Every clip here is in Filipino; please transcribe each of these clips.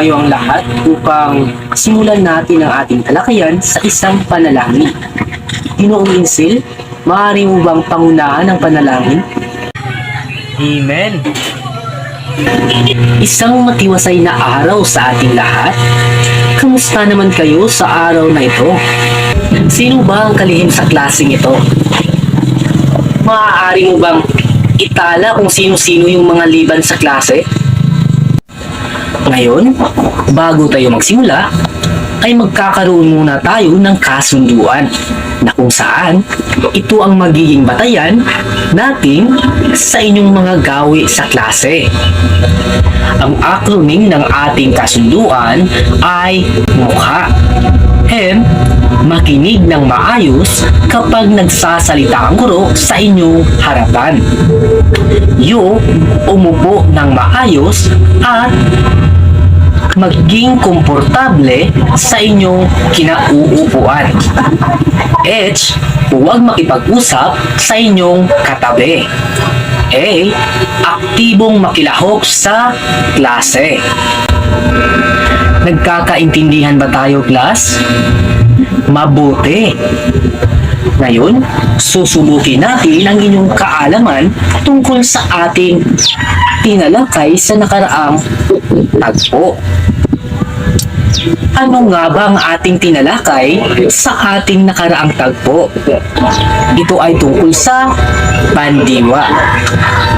tumayo ang lahat upang simulan natin ang ating talakayan sa isang panalangin. Ginoong Insil, maaari mo bang pangunahan ang panalangin? Amen. Isang matiwasay na araw sa ating lahat. Kamusta naman kayo sa araw na ito? Sino ba ang kalihim sa klaseng ito? Maaari mo bang itala kung sino-sino yung mga liban sa klase? Ngayon, bago tayo magsimula, ay magkakaroon muna tayo ng kasunduan na kung saan ito ang magiging batayan natin sa inyong mga gawi sa klase. Ang acronym ng ating kasunduan ay mukha. M. Makinig ng maayos kapag nagsasalita ang guro sa inyong harapan. U. Umupo ng maayos at maging komportable sa inyong kinauupuan. H. Huwag makipag-usap sa inyong katabi. A. Aktibong makilahok sa klase. Nagkakaintindihan ba tayo, class? Mabuti. Ngayon, susubukin natin ang inyong kaalaman tungkol sa ating tinalakay sa nakaraang tagpo. Ano nga ba ang ating tinalakay sa ating nakaraang tagpo? Ito ay tungkol sa pandiwa.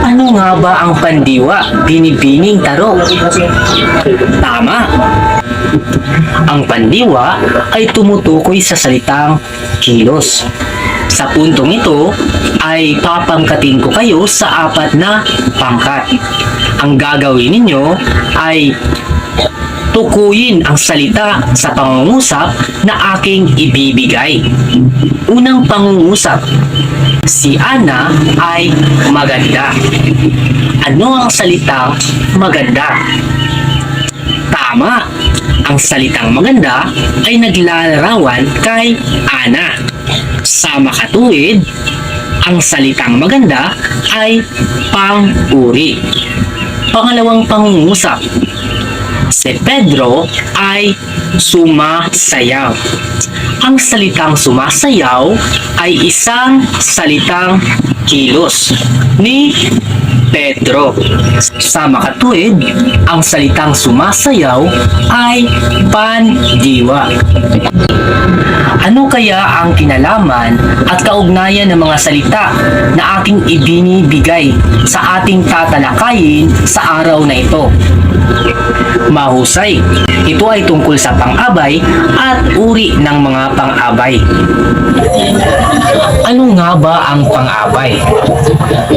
Ano nga ba ang pandiwa? Binibining tarong. Tama. Ang pandiwa ay tumutukoy sa salitang kilos. Sa puntong ito ay papangkatin ko kayo sa apat na pangkat. Ang gagawin ninyo ay tukuyin ang salita sa pangungusap na aking ibibigay. Unang pangungusap, si Ana ay maganda. Ano ang salitang maganda? Tama! Ang salitang maganda ay naglalarawan kay Ana. Sa makatuwid, ang salitang maganda ay pang-uri. Pangalawang pangungusap, si Pedro ay sumasayaw. Ang salitang sumasayaw ay isang salitang kilos ni Pedro. Sa makatuwid, ang salitang sumasayaw ay pandiwa. Ano kaya ang kinalaman at kaugnayan ng mga salita na aking ibinibigay sa ating tatalakayin sa araw na ito? Mahusay. Ito ay tungkol sa pang-abay at uri ng mga pang-abay. Ano nga ba ang pang-abay?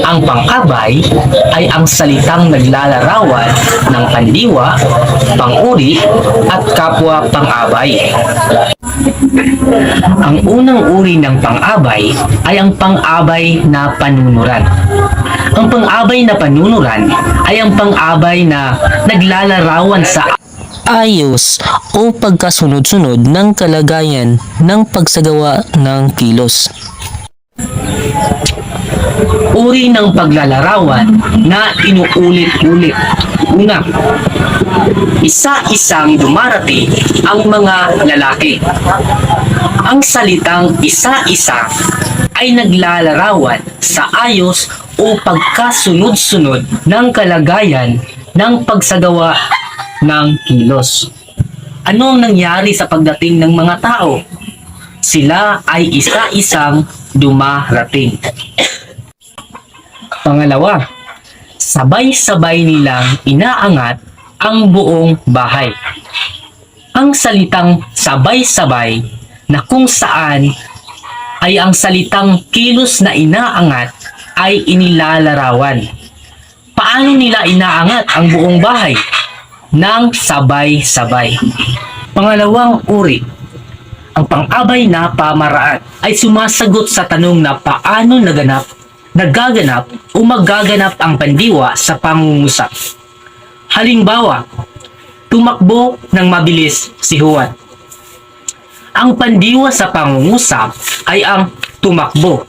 Ang pang-abay ay ang salitang naglalarawan ng pandiwa, pang-uri, at kapwa pang-abay. Ang unang uri ng pang-abay ay ang pang-abay na panunuran. Ang pang-abay na panunuran ay ang pang-abay na naglalarawan sa ayos o pagkasunod-sunod ng kalagayan ng pagsagawa ng kilos. Uri ng paglalarawan na inuulit-ulit. Una, isa-isang dumarating ang mga lalaki. Ang salitang isa-isa ay naglalarawan sa ayos o pagkasunod-sunod ng kalagayan ng pagsagawa ng kilos. Ano ang nangyari sa pagdating ng mga tao? Sila ay isa-isang dumarating. Pangalawa, sabay-sabay nilang inaangat ang buong bahay. Ang salitang sabay-sabay na kung saan ay ang salitang kilos na inaangat ay inilalarawan. Paano nila inaangat ang buong bahay? Nang sabay-sabay. Pangalawang uri, ang pang-abay na pamaraan ay sumasagot sa tanong na paano naganap, nagaganap o magaganap ang pandiwa sa pangungusap. Halimbawa, tumakbo ng mabilis si Juan. Ang pandiwa sa pangungusap ay ang tumakbo.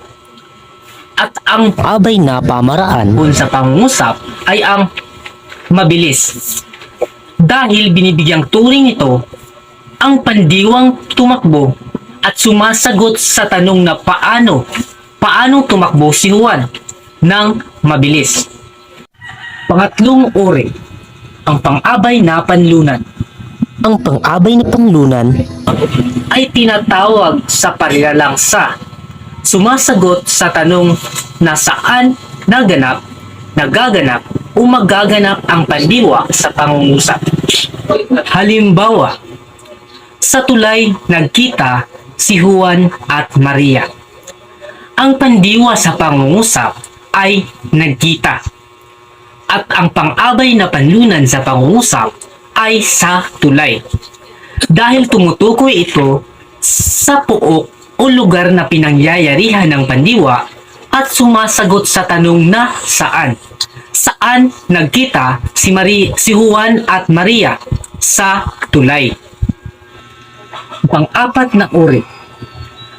At ang Abay na pamaraan pun sa pangungusap ay ang mabilis. dahil binibigyang turing ito ang pandiwang tumakbo at sumasagot sa tanong na paano paano tumakbo si Juan ng mabilis. Pangatlong uri, ang pang-abay na panlunan Ang pang-abay na panglunan ay tinatawag sa parilalang sa sumasagot sa tanong na saan naganap, nagaganap o magaganap ang pandiwa sa pangungusap. Halimbawa, sa tulay nagkita si Juan at Maria. Ang pandiwa sa pangungusap ay nagkita. At ang pang-abay na panlunan sa pangungusap ay sa tulay dahil tumutukoy ito sa puok o lugar na pinangyayarihan ng pandiwa at sumasagot sa tanong na saan. Saan nagkita si, Mari, si Juan at Maria? Sa tulay. Pang-apat na uri,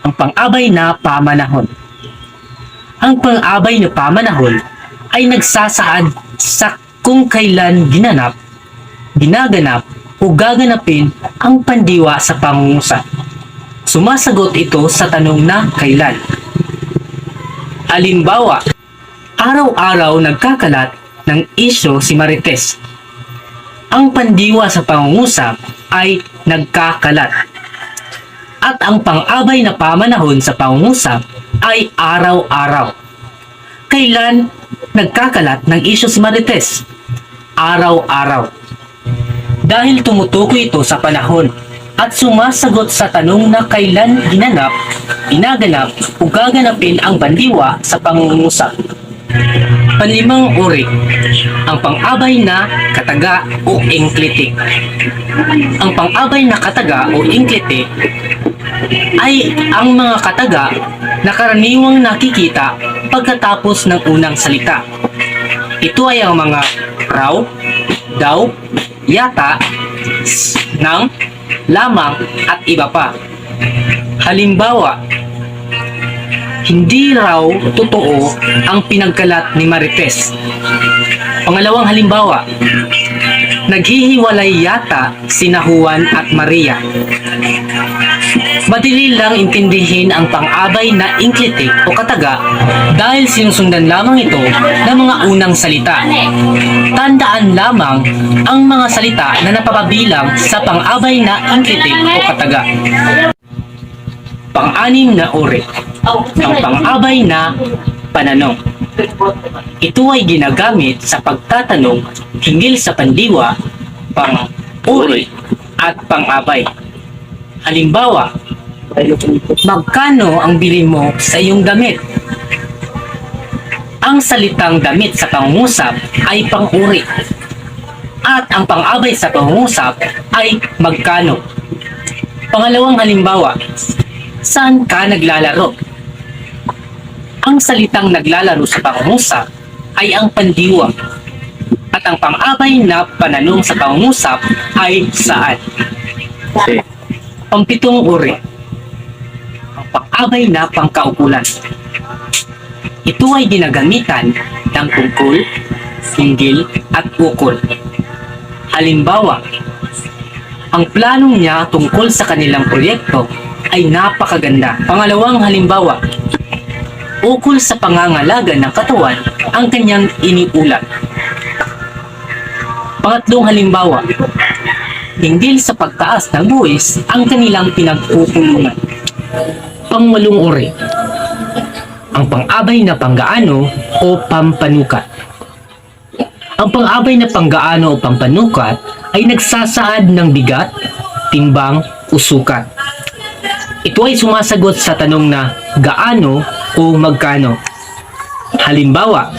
ang pang-abay na pamanahon. Ang pang-abay na pamanahon ay nagsasaad sa kung kailan ginanap ginaganap o gaganapin ang pandiwa sa pangungusap. Sumasagot ito sa tanong na kailan. Halimbawa, araw-araw nagkakalat ng isyo si Marites. Ang pandiwa sa pangungusap ay nagkakalat. At ang pang-abay na pamanahon sa pangungusap ay araw-araw. Kailan nagkakalat ng isyo si Marites? Araw-araw dahil tumutukoy ito sa panahon at sumasagot sa tanong na kailan ginanap, ginaganap o gaganapin ang bandiwa sa pangungusap. Panlimang uri, ang pang-abay na kataga o engklite. Ang pang-abay na kataga o engklite ay ang mga kataga na karaniwang nakikita pagkatapos ng unang salita. Ito ay ang mga raw, daw, yata, s- ng, lamang at iba pa. Halimbawa, hindi raw totoo ang pinagkalat ni Marites. Pangalawang halimbawa, naghihiwalay yata sina Juan at Maria. Madali lang intindihin ang pang-abay na inklitik o kataga dahil sinusundan lamang ito ng mga unang salita. Tandaan lamang ang mga salita na napapabilang sa pang-abay na inklitik o kataga. Pang-anim na uri, ang pang-abay na pananong. Ito ay ginagamit sa pagtatanong hinggil sa pandiwa, pang-uri, at pang-abay. Halimbawa, magkano ang bili mo sa iyong damit? Ang salitang damit sa pangungusap ay pang-uri. At ang pang-abay sa pangungusap ay magkano. Pangalawang halimbawa, saan ka naglalaro? Ang salitang naglalaro sa pangungusap ay ang pandiwa. At ang pang-abay na pananong sa pangungusap ay saan. Pangpitong uri, ang pang-abay na pangkaukulan. Ito ay ginagamitan ng tungkol, hinggil, at ukol. Halimbawa, ang planong niya tungkol sa kanilang proyekto ay napakaganda. Pangalawang halimbawa, ukol sa pangangalaga ng katawan ang kanyang iniulat. Pangatlong halimbawa, hinggil sa pagtaas ng buwis ang kanilang pinagpupulungan. Pangwalong uri, ang pang-abay na panggaano o pampanukat. Ang pang-abay na panggaano o pampanukat ay nagsasaad ng bigat, timbang o sukat. Ito ay sumasagot sa tanong na gaano o magkano. Halimbawa,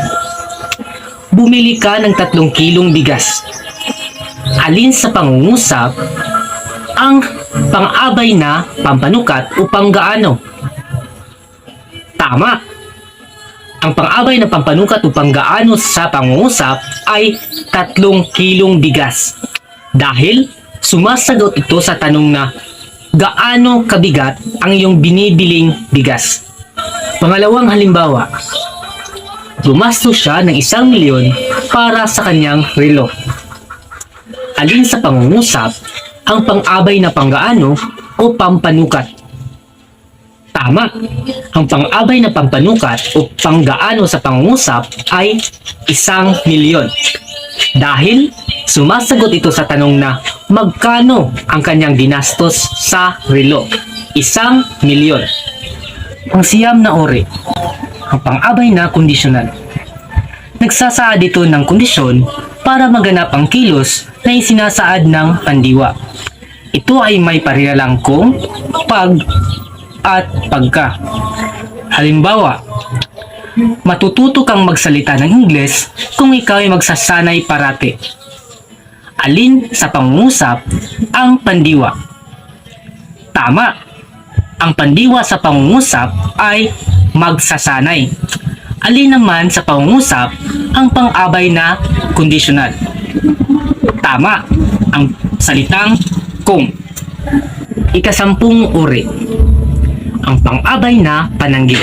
bumili ka ng tatlong kilong bigas. Alin sa pangungusap ang pang-abay na pampanukat o panggaano? Tama! Ang pang-abay na pampanukat o panggaano sa pangungusap ay tatlong kilong bigas. Dahil sumasagot ito sa tanong na gaano kabigat ang iyong binibiling bigas. Pangalawang halimbawa, gumastos siya ng isang milyon para sa kanyang relo. Alin sa pangungusap ang pang-abay na panggaano o pampanukat? Tama. Ang pang-abay na pampanukat o panggaano sa pangungusap ay isang milyon. Dahil sumasagot ito sa tanong na magkano ang kanyang dinastos sa relo. Isang milyon. Ang siyam na ori. Ang pang-abay na kondisyonal. Nagsasaad ito ng kondisyon para maganap ang kilos na isinasaad ng pandiwa. Ito ay may parilalang kung, pag, at pagka. Halimbawa, matututo kang magsalita ng Ingles kung ikaw ay magsasanay parati. Alin sa pangungusap ang pandiwa? Tama. Ang pandiwa sa pangungusap ay magsasanay. Alin naman sa pangungusap ang pang-abay na kondisyonal? Tama. Ang salitang kung. Ikasampung uri. Ang pang-abay na pananggi.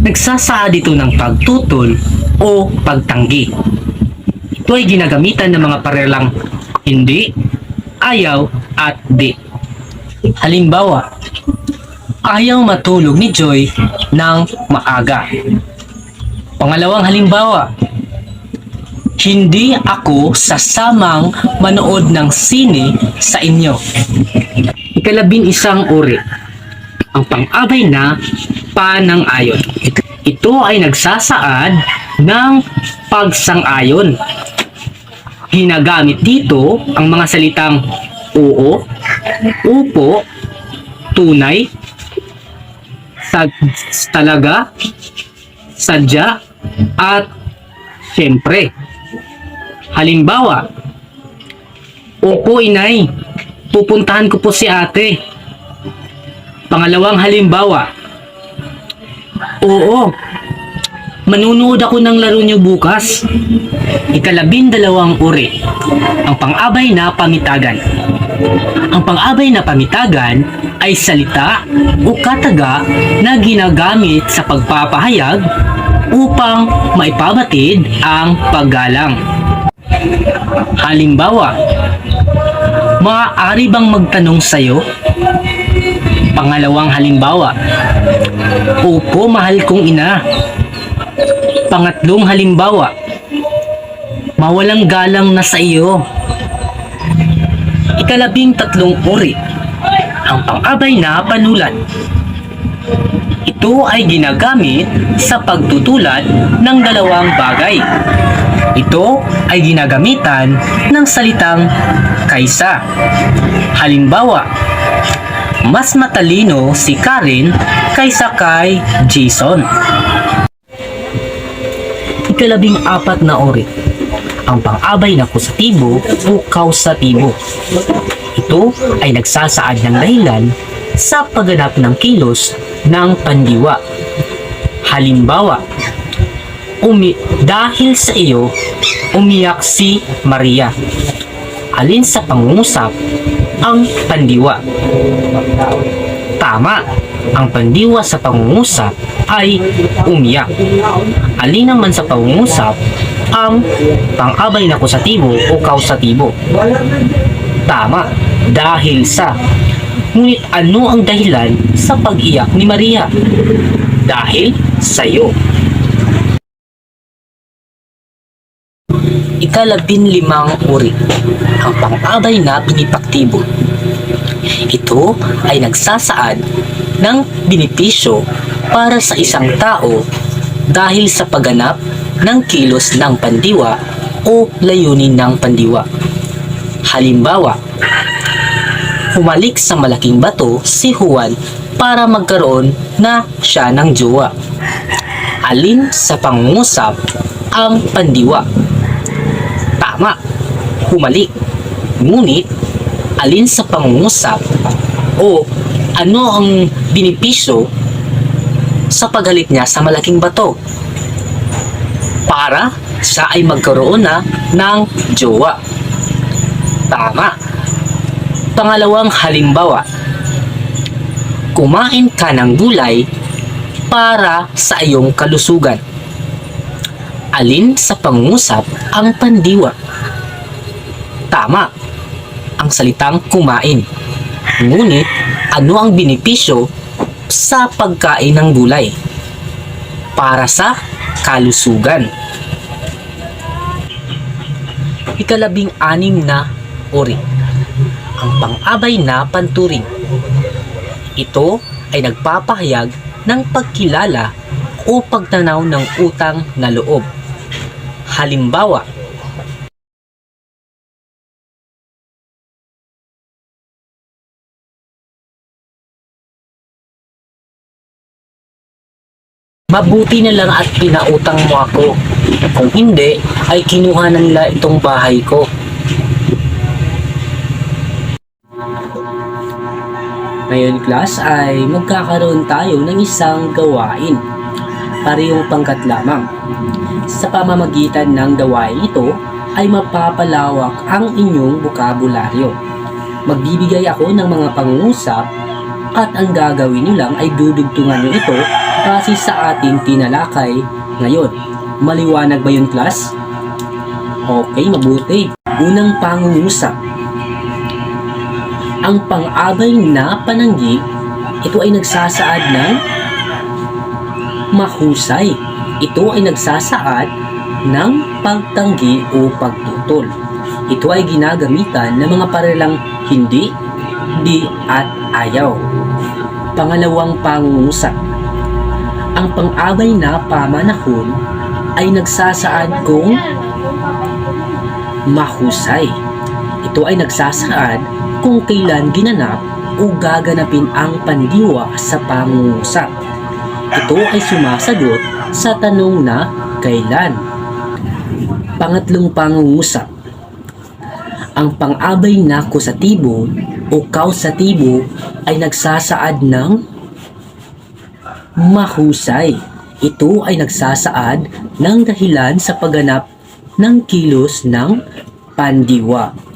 Nagsasaad ito ng pagtutol o pagtanggi. Ito ay ginagamitan ng mga parelang hindi, ayaw, at di. Halimbawa, ayaw matulog ni Joy ng maaga. Pangalawang halimbawa, hindi ako sasamang manood ng sine sa inyo. Ikalabing isang uri, ang pang-abay na panang-ayon. Ito, ay nagsasaad ng pagsang-ayon. Ginagamit dito ang mga salitang oo, upo, tunay, sad, talaga, sadya, at syempre. Halimbawa, Opo, inay. Pupuntahan ko po si ate. Pangalawang halimbawa, Oo, manunood ako ng laro niyo bukas. Ikalabing dalawang uri, ang pang-abay na pamitagan. Ang pang-abay na pamitagan ay salita o kataga na ginagamit sa pagpapahayag upang maipabatid ang paggalang. Halimbawa, maaari bang magtanong sa'yo? Pangalawang halimbawa, Opo, mahal kong ina. Pangatlong halimbawa, mawalang galang na sa iyo. Ikalabing tatlong uri, ang pang-abay na panulat. Ito ay ginagamit sa pagtutulad ng dalawang bagay. Ito ay ginagamitan ng salitang kaysa. Halimbawa, mas matalino si Karen kaysa kay Jason. Ikalabing apat na ori, ang pang-abay na kusatibo o kausatibo. Ito ay nagsasaad ng dahilan sa pagganap ng kilos ng pandiwa. Halimbawa, umi dahil sa iyo, umiyak si Maria. Alin sa pangungusap ang pandiwa? Tama, ang pandiwa sa pangungusap ay umiyak. Alin naman sa pangungusap ang pang-abay na kusatibo o kausatibo? Tama, dahil sa. Ngunit ano ang dahilan sa pag-iyak ni Maria? Dahil sa'yo. Ikalabin limang uri, ang pang-abay na pinipaktibo. Ito ay nagsasaad ng binipisyo para sa isang tao dahil sa pagganap ng kilos ng pandiwa o layunin ng pandiwa. Halimbawa, humalik sa malaking bato si Juan para magkaroon na siya ng jowa. Alin sa pangungusap ang pandiwa? Tama, humalik. Ngunit, alin sa pangungusap o ano ang binipisyo sa paghalik niya sa malaking bato? Para siya ay magkaroon na ng jowa. Tama. Pangalawang halimbawa, kumain ka ng gulay para sa iyong kalusugan. Alin sa pangungusap ang pandiwa? Tama, ang salitang kumain. Ngunit, ano ang benepisyo sa pagkain ng gulay? Para sa kalusugan. Ikalabing anim na uri. Ang pang-abay na panturing. Ito ay nagpapahayag ng pagkilala o pagtanaw ng utang na loob. Halimbawa, Mabuti na lang at pinautang mo ako. Kung hindi, ay kinuha na nila itong bahay ko. Ngayon class ay magkakaroon tayo ng isang gawain. Parehong pangkat lamang. Sa pamamagitan ng gawain ito ay mapapalawak ang inyong bokabularyo. Magbibigay ako ng mga pangungusap at ang gagawin nyo lang ay dudugtungan nyo ito base sa ating tinalakay ngayon. Maliwanag ba yun class? Okay, mabuti. Unang pangungusap. Ang pang-abay na pananggi, ito ay nagsasaad ng mahusay. Ito ay nagsasaad ng pagtanggi o pagtutol. Ito ay ginagamitan ng mga parelang hindi, di at ayaw. Pangalawang pangungusap. Ang pang-abay na pamanahon ay nagsasaad kung mahusay. Ito ay nagsasaad kung kailan ginanap o gaganapin ang pandiwa sa pangungusap. Ito ay sumasagot sa tanong na kailan. Pangatlong pangungusap. Ang pang-abay na kusatibo o kausatibo ay nagsasaad ng mahusay. Ito ay nagsasaad ng dahilan sa pagganap ng kilos ng pandiwa.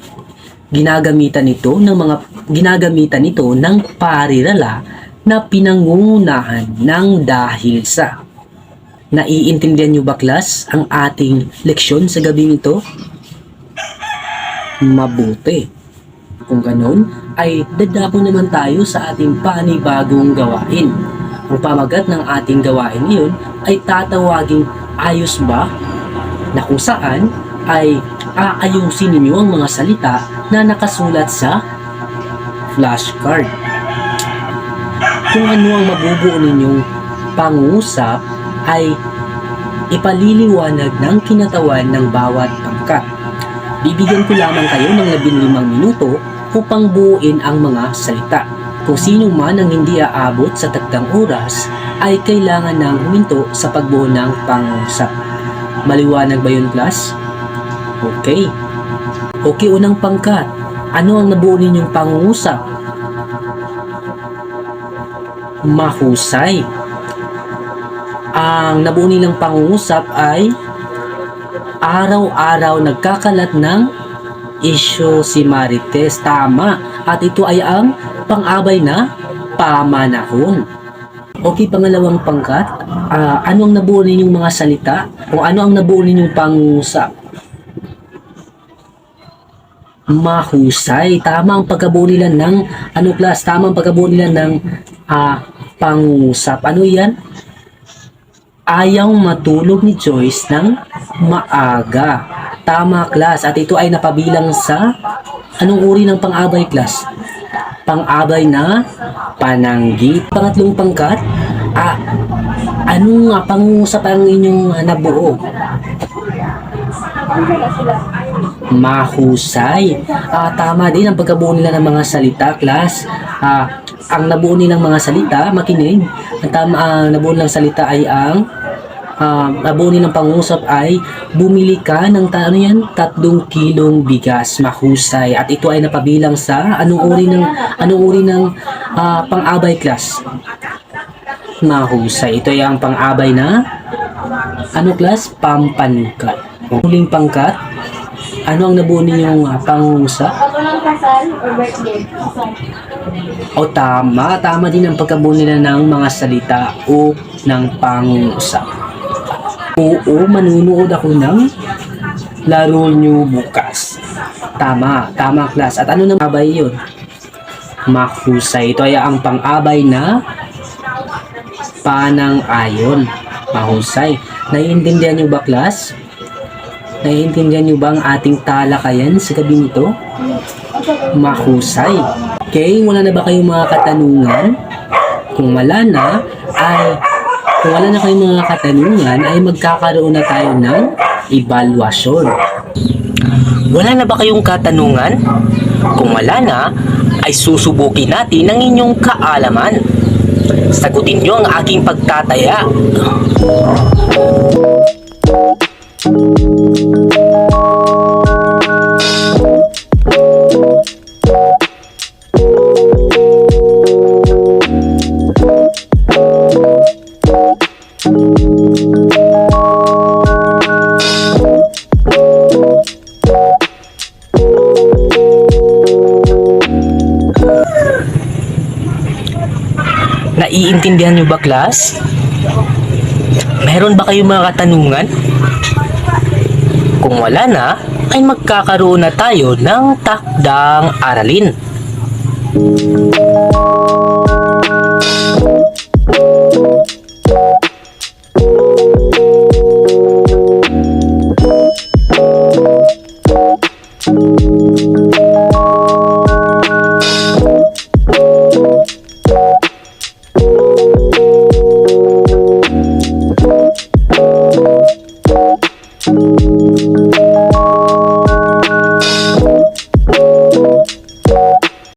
Ginagamitan ito ng mga ginagamitan ito ng parirala na pinangungunahan ng dahil sa. Naiintindihan niyo ba klas ang ating leksyon sa gabing ito? Mabuti. Kung ganun, ay dadako naman tayo sa ating panibagong gawain. Ang pamagat ng ating gawain ngayon ay tatawaging ayos ba na kung saan ay aayusin ninyo ang mga salita na nakasulat sa flashcard. Kung ano ang mabubuo ninyong pangusap ay ipaliliwanag ng kinatawan ng bawat pangkat. Bibigyan ko lamang kayo ng 15 minuto upang buuin ang mga salita. Kung sino man ang hindi aabot sa takdang oras ay kailangan ng huminto sa pagbuo ng pangusap. Maliwanag ba yun, class? Okay. Okay, unang pangkat. Ano ang nabuo ninyong pangungusap? Mahusay. Ang nabuo nilang pangungusap ay araw-araw nagkakalat ng isyo si Marites. Tama. At ito ay ang pang-abay na pamanahon. Okay, pangalawang pangkat. Ah, ano ang nabuo ninyong mga salita? O ano ang nabuo ninyong pangungusap? Mahusay. Tama ang pagkabuo ng, ano class, tama ang pagkabuo ng ah, pangusap. Ano yan? Ayaw matulog ni Joyce ng maaga. Tama class. At ito ay napabilang sa anong uri ng pang-abay class? Pang-abay na pananggi. Pangatlong pangkat, ah, ano nga pangusap ang inyong ah, nabuo? Mahusay. Ah, tama din ang pagkabuo nila ng mga salita, class. Ah, ang nabuo nilang mga salita, makinig. Ang tama ang nabuo nilang salita ay ang ah, nabuo nilang pangusap ay bumili ka ng ta- ano yan, tatlong kilong bigas, mahusay. At ito ay napabilang sa anong uri ng anong uri ng ah, pang-abay class. Mahusay. Ito ay ang pang-abay na ano class? Pampangkat. Huling pangkat, ano ang nabuo ninyong uh, pangungusap? Pagulong kasal or birthday? O tama, tama din ang pagkabuo nila ng mga salita o ng pangungusap. Oo, manunood ako ng laro nyo bukas. Tama, tama class. At ano nang abay yun? Mahusay. Ito ay ang pang-abay na panang ayon. Mahusay. Naiintindihan niyo ba class? Naiintindihan niyo ba ang ating talakayan sa gabi nito? Mahusay. Okay, wala na ba kayong mga katanungan? Kung wala na, ay kung wala na kayong mga katanungan, ay magkakaroon na tayo ng evaluasyon. Wala na ba kayong katanungan? Kung wala na, ay susubukin natin ang inyong kaalaman. Sagutin niyo ang aking pagtataya. Naiintindihan niyo ba, class? Meron ba kayong mga katanungan? Kung wala na, ay magkakaroon na tayo ng takdang aralin.